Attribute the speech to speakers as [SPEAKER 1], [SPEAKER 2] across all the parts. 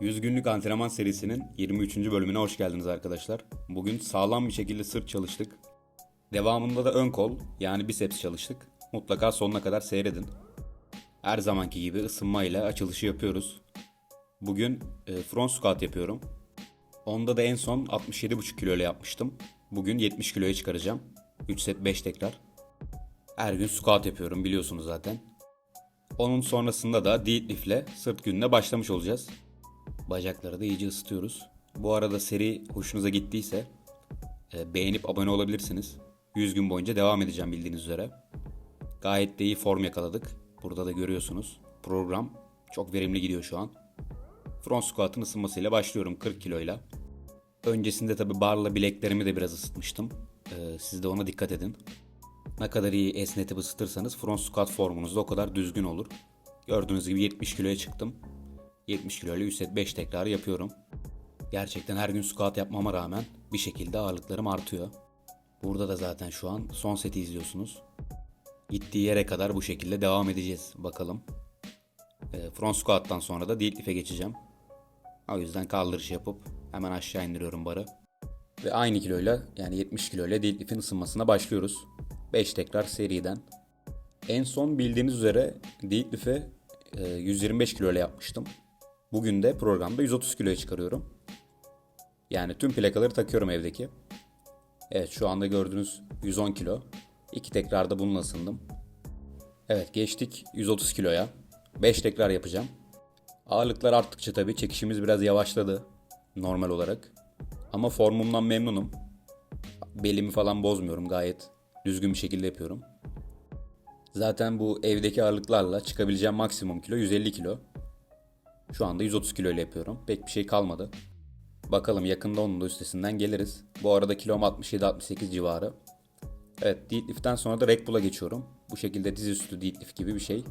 [SPEAKER 1] 100 günlük antrenman serisinin 23. bölümüne hoş geldiniz arkadaşlar. Bugün sağlam bir şekilde sırt çalıştık. Devamında da ön kol yani biceps çalıştık. Mutlaka sonuna kadar seyredin. Her zamanki gibi ısınmayla açılışı yapıyoruz. Bugün e, front squat yapıyorum. Onda da en son 67,5 kilo ile yapmıştım. Bugün 70 kiloya çıkaracağım. 3 set 5 tekrar. Her gün squat yapıyorum biliyorsunuz zaten. Onun sonrasında da deadlift ile sırt gününe başlamış olacağız. Bacakları da iyice ısıtıyoruz. Bu arada seri hoşunuza gittiyse e, beğenip abone olabilirsiniz. 100 gün boyunca devam edeceğim bildiğiniz üzere. Gayet de iyi form yakaladık. Burada da görüyorsunuz. Program çok verimli gidiyor şu an. Front squat'ın ısınmasıyla başlıyorum 40 kiloyla. Öncesinde tabi barla bileklerimi de biraz ısıtmıştım. Ee, siz de ona dikkat edin. Ne kadar iyi esnetip ısıtırsanız front squat formunuz da o kadar düzgün olur. Gördüğünüz gibi 70 kiloya çıktım. 70 kilo ile 100 set 5 tekrar yapıyorum. Gerçekten her gün squat yapmama rağmen bir şekilde ağırlıklarım artıyor. Burada da zaten şu an son seti izliyorsunuz. Gittiği yere kadar bu şekilde devam edeceğiz bakalım. E, front squat'tan sonra da deadlift'e geçeceğim. O yüzden kaldırış yapıp hemen aşağı indiriyorum barı. Ve aynı kiloyla yani 70 kiloyla deadlift'in ısınmasına başlıyoruz. 5 tekrar seriden. En son bildiğiniz üzere deadlift'e e, 125 kilo ile yapmıştım. Bugün de programda 130 kiloya çıkarıyorum. Yani tüm plakaları takıyorum evdeki. Evet şu anda gördüğünüz 110 kilo. İki tekrarda bununla ısındım. Evet geçtik 130 kiloya. 5 tekrar yapacağım. Ağırlıklar arttıkça tabii çekişimiz biraz yavaşladı normal olarak. Ama formumdan memnunum. Belimi falan bozmuyorum gayet düzgün bir şekilde yapıyorum. Zaten bu evdeki ağırlıklarla çıkabileceğim maksimum kilo 150 kilo. Şu anda 130 kilo ile yapıyorum. Pek bir şey kalmadı. Bakalım yakında onun da üstesinden geliriz. Bu arada kilom 67-68 civarı. Evet deadlift'ten sonra da rack pull'a geçiyorum. Bu şekilde dizüstü deadlift gibi bir şey.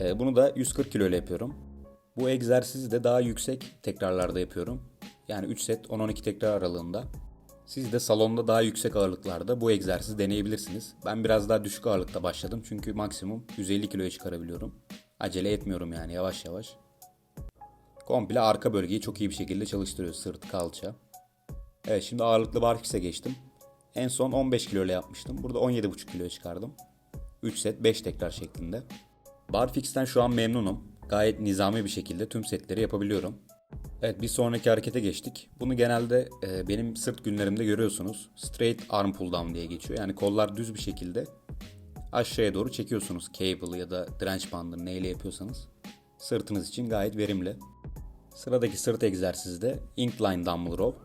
[SPEAKER 1] Ee, bunu da 140 kilo ile yapıyorum. Bu egzersizi de daha yüksek tekrarlarda yapıyorum. Yani 3 set 10-12 tekrar aralığında. Siz de salonda daha yüksek ağırlıklarda bu egzersizi deneyebilirsiniz. Ben biraz daha düşük ağırlıkta başladım çünkü maksimum 150 kiloya çıkarabiliyorum. Acele etmiyorum yani yavaş yavaş. Komple arka bölgeyi çok iyi bir şekilde çalıştırıyor sırt, kalça. Evet şimdi ağırlıklı barfix'e geçtim. En son 15 kilo ile yapmıştım. Burada 17,5 kiloya çıkardım. 3 set 5 tekrar şeklinde. Barfix'ten şu an memnunum. Gayet nizami bir şekilde tüm setleri yapabiliyorum. Evet bir sonraki harekete geçtik. Bunu genelde e, benim sırt günlerimde görüyorsunuz. Straight arm pull down diye geçiyor. Yani kollar düz bir şekilde aşağıya doğru çekiyorsunuz. Cable ya da drench bandını neyle yapıyorsanız. Sırtınız için gayet verimli. Sıradaki sırt egzersizi de incline dumbbell row.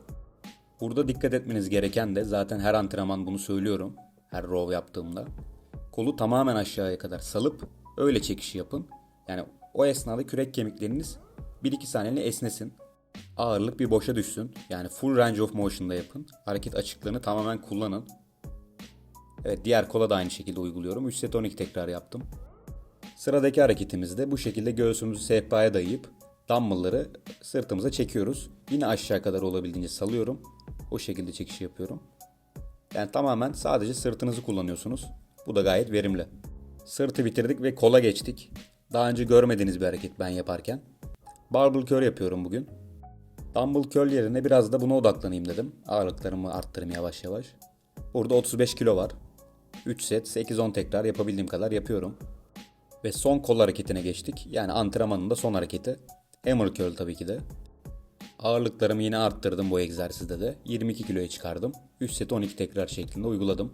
[SPEAKER 1] Burada dikkat etmeniz gereken de zaten her antrenman bunu söylüyorum. Her row yaptığımda. Kolu tamamen aşağıya kadar salıp öyle çekişi yapın. Yani o esnada kürek kemikleriniz 1-2 saniyeli esnesin. Ağırlık bir boşa düşsün. Yani full range of motion'da yapın. Hareket açıklığını tamamen kullanın. Evet diğer kola da aynı şekilde uyguluyorum. 3 set 12 tekrar yaptım. Sıradaki hareketimizde bu şekilde göğsümüzü sehpaya dayayıp dumbbellları sırtımıza çekiyoruz. Yine aşağı kadar olabildiğince salıyorum. O şekilde çekiş yapıyorum. Yani tamamen sadece sırtınızı kullanıyorsunuz. Bu da gayet verimli. Sırtı bitirdik ve kola geçtik. Daha önce görmediğiniz bir hareket ben yaparken. Barbell curl yapıyorum bugün. Dumbbell curl yerine biraz da buna odaklanayım dedim. Ağırlıklarımı arttırayım yavaş yavaş. Burada 35 kilo var. 3 set 8-10 tekrar yapabildiğim kadar yapıyorum. Ve son kol hareketine geçtik. Yani antrenmanın da son hareketi. Hammer curl tabii ki de. Ağırlıklarımı yine arttırdım bu egzersizde de. 22 kiloya çıkardım. 3 set 12 tekrar şeklinde uyguladım.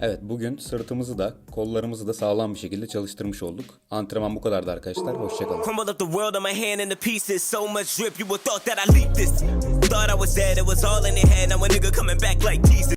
[SPEAKER 1] Evet bugün sırtımızı da kollarımızı da sağlam bir şekilde çalıştırmış olduk. Antrenman bu kadardı arkadaşlar. Hoşçakalın.